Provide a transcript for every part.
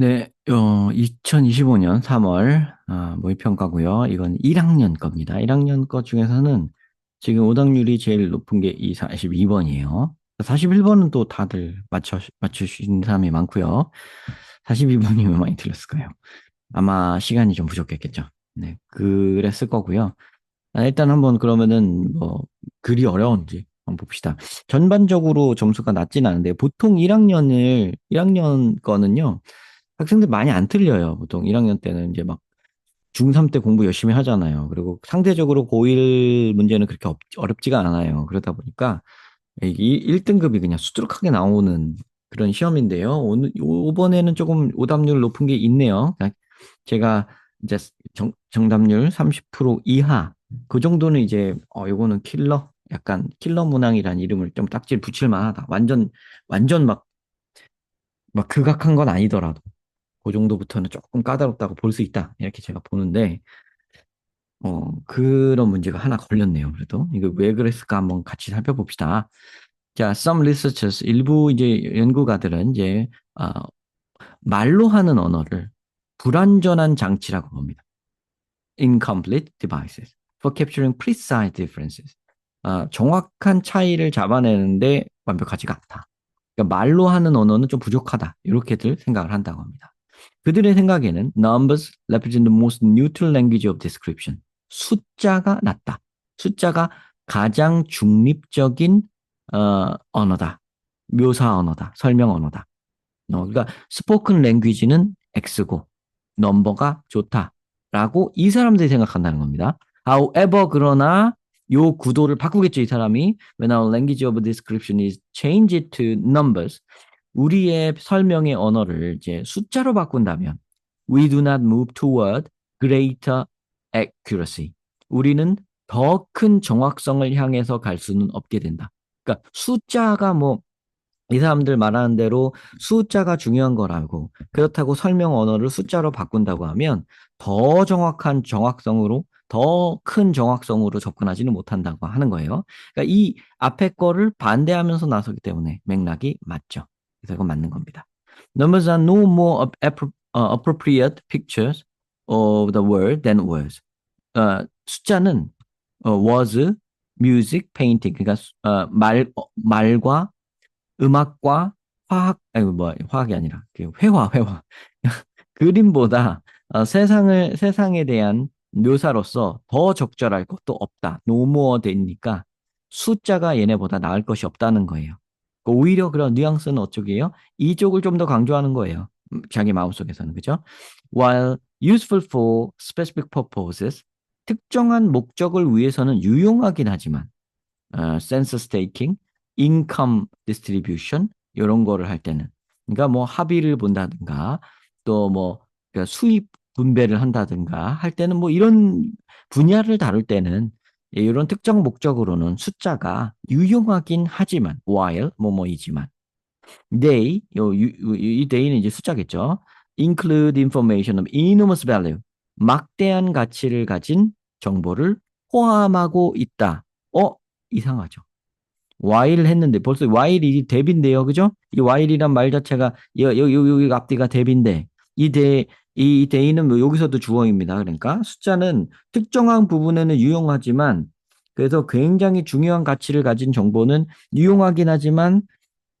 네, 어, 2025년 3월 아, 모의평가고요. 이건 1학년 겁니다. 1학년 것 중에서는 지금 오답률이 제일 높은 게 이 42번이에요. 41번은 또 다들 맞춰, 맞추신 사람이 많고요. 42번이 왜 많이 틀렸을까요? 아마 시간이 좀 부족했겠죠. 네, 그랬을 거고요. 아, 일단 한번 그러면은 뭐 글이 어려운지 한번 봅시다. 전반적으로 점수가 낮진 않은데 보통 1학년을 1학년 거는요. 학생들 많이 안 틀려요. 보통 1학년 때는 이제 막 중3 때 공부 열심히 하잖아요. 그리고 상대적으로 고1 문제는 그렇게 업- 어렵지가 않아요. 그러다 보니까 이 1등급이 그냥 수두룩하게 나오는 그런 시험인데요. 오늘 이번에는 조금 오답률 높은 게 있네요. 제가 이제 정, 정답률 30% 이하 그 정도는 이제 어 요거는 킬러 약간 킬러 문항이라는 이름을 좀 딱지를 붙일 만하다. 완전 완전 막 막 극악한 건 아니더라도 그 정도부터는 조금 까다롭다고 볼 수 있다. 이렇게 제가 보는데, 어, 그런 문제가 하나 걸렸네요. 그래도. 이거 왜 그랬을까 한번 같이 살펴봅시다. 자, some researchers, 일부 이제 연구가들은 이제, 어, 말로 하는 언어를 불완전한 장치라고 봅니다. incomplete devices for capturing precise differences. 어, 정확한 차이를 잡아내는데 완벽하지가 않다. 그러니까 말로 하는 언어는 좀 부족하다. 이렇게들 생각을 한다고 합니다. 그들의 생각에는 numbers represent the most neutral language of description. 숫자가 낫다. 숫자가 가장 중립적인 어, 언어다. 묘사 언어다. 설명 언어다. 어, 그러니까 spoken language는 X고 넘버가 좋다라고 이 사람들이 생각한다는 겁니다. However, 그러나 요 구도를 바꾸겠죠, 이 사람이. When our language of description is changed to numbers, 우리의 설명의 언어를 이제 숫자로 바꾼다면 we do not move toward greater accuracy. 우리는 더 큰 정확성을 향해서 갈 수는 없게 된다. 그러니까 숫자가 뭐 이 사람들 말하는 대로 숫자가 중요한 거라고 그렇다고 설명 언어를 숫자로 바꾼다고 하면 더 정확한 정확성으로 더 큰 정확성으로 접근하지는 못한다고 하는 거예요. 그러니까 이 앞에 거를 반대하면서 나서기 때문에 맥락이 맞죠. 그래서 이건 맞는 겁니다. Numbers are no more appropriate pictures of the world than words. 어, 숫자는 어, was, music, painting. 그러니까 어, 말 어, 말과 음악과 화학 아니 뭐 화학이 아니라 그 회화 회화 그림보다 어, 세상을 세상에 대한 묘사로서 더 적절할 것도 없다. 노모어 되니까 숫자가 얘네보다 나을 것이 없다는 거예요. 그 오히려 그런 뉘앙스는 어쩌게요? 이쪽을 좀 더 강조하는 거예요. 음, 자기 마음속에서는 그죠? While useful for specific purposes, 특정한 목적을 위해서는 유용하긴 하지만 어, census taking, income distribution 이런 거를 할 때는 그러니까 뭐 합의를 본다든가 또뭐 그러니까 수입 분배를 한다든가 할 때는 뭐 이런 분야를 다룰 때는 이런 특정 목적으로는 숫자가 유용하긴 하지만 while 뭐뭐이지만 they 요, 유, 이 they는 이제 숫자겠죠. include information of enormous value 막대한 가치를 가진 정보를 포함하고 있다. 어 이상하죠. while 했는데 벌써 while이 대비인데요. 그죠? 이 while이란 말 자체가 여기 여기 앞뒤가 대비인데 이 대, 이 대의는 뭐 여기서도 주어입니다. 그러니까 숫자는 특정한 부분에는 유용하지만 그래서 굉장히 중요한 가치를 가진 정보는 유용하긴 하지만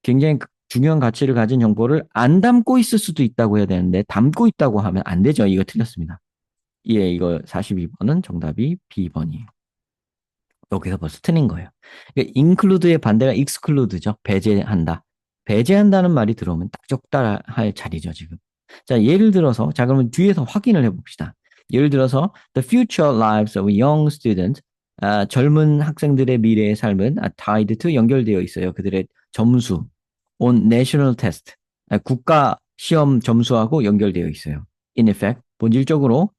굉장히 중요한 가치를 가진 정보를 안 담고 있을 수도 있다고 해야 되는데 담고 있다고 하면 안 되죠. 이거 틀렸습니다. 예, 이거 42번은 정답이 B번이에요. 여기서 벌써 틀린 거예요. 그러니까 include의 반대가 exclude죠. 배제한다. 배제한다는 말이 들어오면 딱 적당할 자리죠, 지금. 자, 예를 들어서, 자, 그러면 뒤에서 확인을 해봅시다. 예를 들어서, the future lives of young students, 아, 젊은 학생들의 미래의 삶은 아, tied to 연결되어 있어요. 그들의 점수, on national test, 아, 국가 시험 점수하고 연결되어 있어요. In effect, 본질적으로,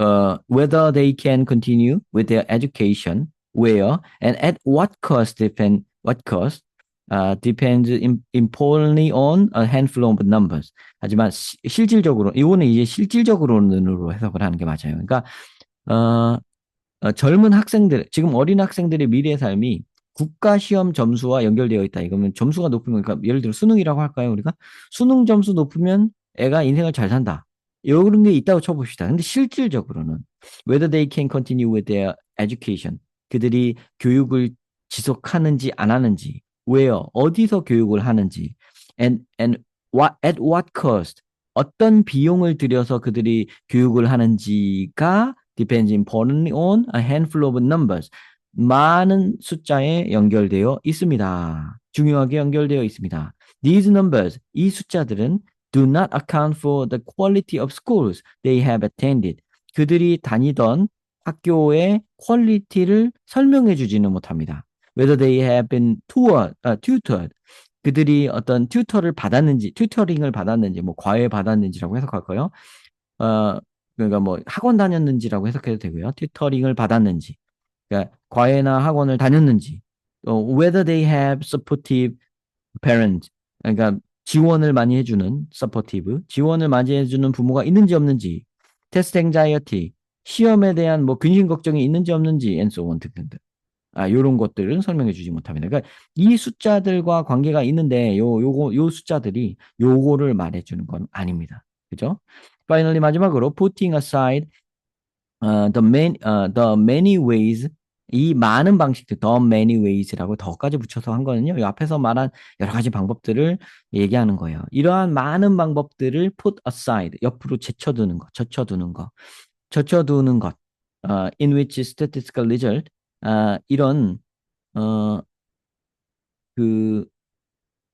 uh, whether they can continue with their education, where, and at what cost depend, what cost, uh, depends importantly on a handful of numbers. 하지만 시, 실질적으로 이거는 이제 실질적으로는으로 해석을 하는 게 맞아요. 그러니까 어, 어, 젊은 학생들 지금 어린 학생들의 미래의 삶이 국가 시험 점수와 연결되어 있다. 이거면 점수가 높으면 그러니까 예를 들어 수능이라고 할까요? 우리가 수능 점수 높으면 애가 인생을 잘 산다. 이런 게 있다고 쳐봅시다. 근데 실질적으로는 whether they can continue with their education 그들이 교육을 지속하는지 안 하는지 왜요? 어디서 교육을 하는지 and and what at what cost 어떤 비용을 들여서 그들이 교육을 하는지가 depends importantly on a handful of numbers 많은 숫자에 연결되어 있습니다. 중요하게 연결되어 있습니다. These numbers, 이 숫자들은 do not account for the quality of schools they have attended. 그들이 다니던 학교의 퀄리티를 설명해 주지는 못합니다. Whether they have been tutored, uh, tutored. 그들이 어떤 튜터를 받았는지, 튜터링을 받았는지, 뭐 과외 받았는지라고 해석할까요? 어, 그러니까 뭐 학원 다녔는지라고 해석해도 되고요. 튜터링을 받았는지, 그러니까 과외나 학원을 다녔는지, 어, whether they have supportive parents, 그러니까 지원을 많이 해주는 supportive, 지원을 많이 해주는 부모가 있는지 없는지, test anxiety, 시험에 대한 뭐 근심 걱정이 있는지 없는지, and so on 등등등. 아, 요런 것들은 설명해 주지 못합니다. 그러니까 이 숫자들과 관계가 있는데 요 요거 요 숫자들이 요거를 말해 주는 건 아닙니다. 그죠? Finally 마지막으로 putting aside uh, the many uh, the many ways 이 많은 방식들, the many ways라고 더까지 붙여서 한 거는요. 이 앞에서 말한 여러 가지 방법들을 얘기하는 거예요. 이러한 많은 방법들을 put aside, 옆으로 제쳐두는 것, 젖혀두는 것, 젖혀두는 것, uh, in which statistical result, uh, 이런 어, 그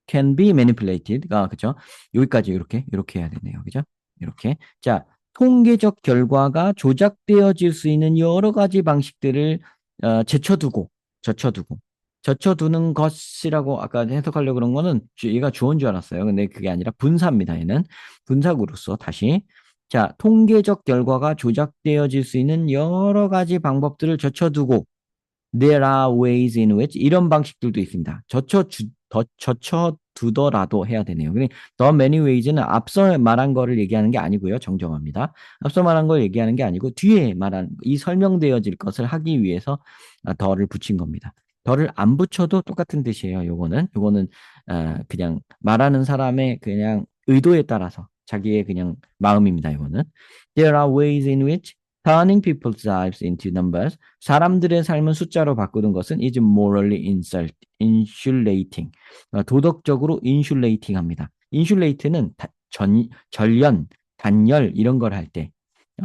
can be manipulated,가 그죠? 여기까지 이렇게 이렇게 해야 되네요, 그죠? 이렇게 자 통계적 결과가 조작되어질 수 있는 여러 가지 방식들을 어, 제쳐두고 젖혀두고 젖혀두는 것이라고 아까 해석하려고 그런 거는 얘가 주어인 줄 알았어요. 근데 그게 아니라 분사입니다. 얘는 분사구로서 다시 자 통계적 결과가 조작되어질 수 있는 여러 가지 방법들을 젖혀두고 there are ways in which 이런 방식들도 있습니다. 젖혀 주, 더, 젖혀 두더라도 해야 되네요. the many ways는 앞서 말한 거를 얘기하는 게 아니고요. 정정합니다. 앞서 말한 걸 얘기하는 게 아니고 뒤에 말한 이 설명되어질 것을 하기 위해서 더를 붙인 겁니다. 더를 안 붙여도 똑같은 뜻이에요. 요거는 요거는 어, 그냥 말하는 사람의 그냥 의도에 따라서 자기의 그냥 마음입니다. 이거는 there are ways in which turning people's lives into numbers 사람들의 삶은 숫자로 바꾸는 것은 is morally insult, insulating 도덕적으로 insulating 합니다. insulate는 다, 전, 전연, 단열 이런 걸 할 때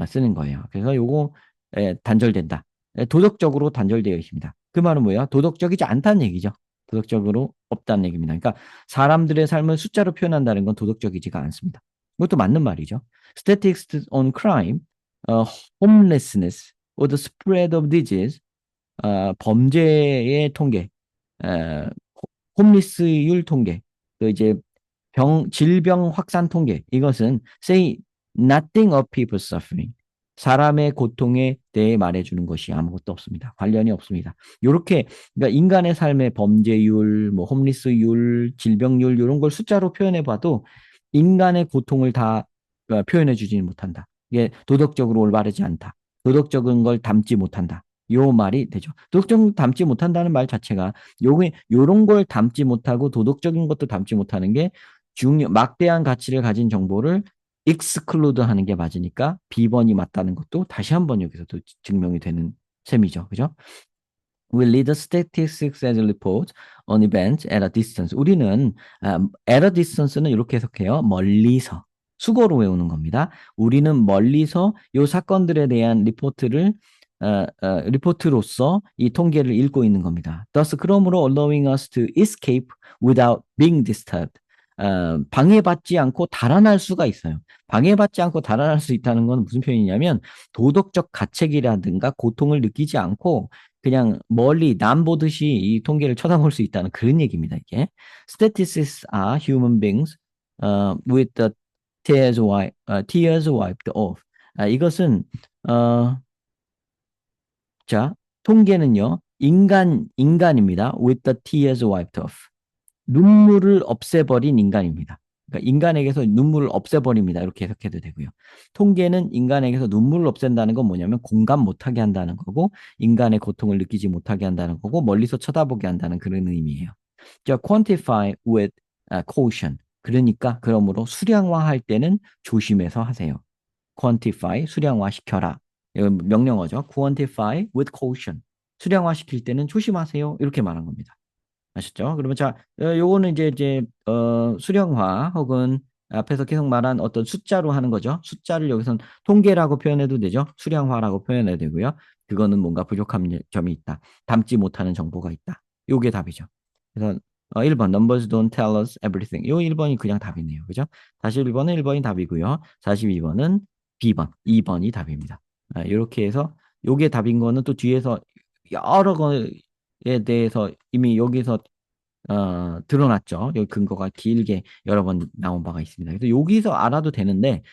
쓰는 거예요. 그래서 요거 에, 단절된다. 에, 도덕적으로 단절되어 있습니다. 그 말은 뭐예요? 도덕적이지 않다는 얘기죠. 도덕적으로 없다는 얘기입니다. 그러니까 사람들의 삶을 숫자로 표현한다는 건 도덕적이지가 않습니다. 이것도 맞는 말이죠. Statistics on crime 어, homelessness or the spread of disease, 어, 범죄의 통계, 어, 홈리스율 통계, 또 이제 병, 질병 확산 통계, 이것은 say nothing of people suffering. 사람의 고통에 대해 말해주는 것이 아무것도 없습니다. 관련이 없습니다. 이렇게 그러니까 인간의 삶의 범죄율, 뭐 홈리스율, 질병률 이런 걸 숫자로 표현해봐도 인간의 고통을 다 표현해주지는 못한다. 이게 도덕적으로 올바르지 않다. 도덕적인 걸 담지 못한다. 요 말이 되죠. 도덕적인 담지 못한다는 말 자체가 요게 요런 걸 담지 못하고 도덕적인 것도 담지 못하는 게 중요 막대한 가치를 가진 정보를 익스클루드 하는 게 맞으니까 B번이 맞다는 것도 다시 한번 여기서도 증명이 되는 셈이죠. 그죠? We the statistics as report on events at a distance. 우리는 uh, at a distance는 이렇게 해석해요. 멀리서. 수거로 외우는 겁니다. 우리는 멀리서 이 사건들에 대한 리포트를 어, 어, 리포트로서 이 통계를 읽고 있는 겁니다. Thus, 그러므로 allowing us to escape without being disturbed. 어, 방해받지 않고 달아날 수가 있어요. 방해받지 않고 달아날 수 있다는 건 무슨 표현이냐면 도덕적 가책이라든가 고통을 느끼지 않고 그냥 멀리 남 보듯이 이 통계를 쳐다볼 수 있다는 그런 얘기입니다. 이게 statistics are human beings uh, with the tears, wipe, uh, tears wiped off. 아, 이것은 어, 자 통계는요 인간 인간입니다. With the tears wiped off. 눈물을 없애버린 인간입니다. 그러니까 인간에게서 눈물을 없애버립니다. 이렇게 해석해도 되고요. 통계는 인간에게서 눈물을 없앤다는 건 뭐냐면 공감 못하게 한다는 거고 인간의 고통을 느끼지 못하게 한다는 거고 멀리서 쳐다보게 한다는 그런 의미예요. 자, quantify with uh, caution. 그러니까 그러므로 수량화할 때는 조심해서 하세요. quantify 수량화 시켜라. 이건 명령어죠. quantify with caution. 수량화 시킬 때는 조심하세요. 이렇게 말한 겁니다. 아셨죠? 그러면 자, 어, 요거는 이제 이제 어, 수량화 혹은 앞에서 계속 말한 어떤 숫자로 하는 거죠. 숫자를 여기선 통계라고 표현해도 되죠. 수량화라고 표현해도 되고요. 그거는 뭔가 부족한 점이 있다. 담지 못하는 정보가 있다. 요게 답이죠. 그래서 어, 1번 numbers don't tell us everything. 요 1번이 그냥 답이네요. 그죠? 41번은 1번이 답이고요. 42번은 B번, 2번이 답입니다. 아, 이렇게 해서 요게 답인 거는 또 뒤에서 여러 거에 대해서 이미 여기서 어, 드러났죠. 여기 근거가 길게 여러 번 나온 바가 있습니다. 그래서 여기서 알아도 되는데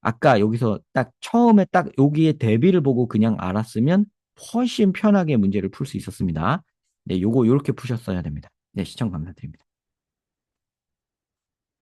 아까 여기서 딱 처음에 딱 여기에 대비를 보고 그냥 알았으면 훨씬 편하게 문제를 풀 수 있었습니다. 네, 요거 요렇게 푸셨어야 됩니다. 네, 시청 감사드립니다.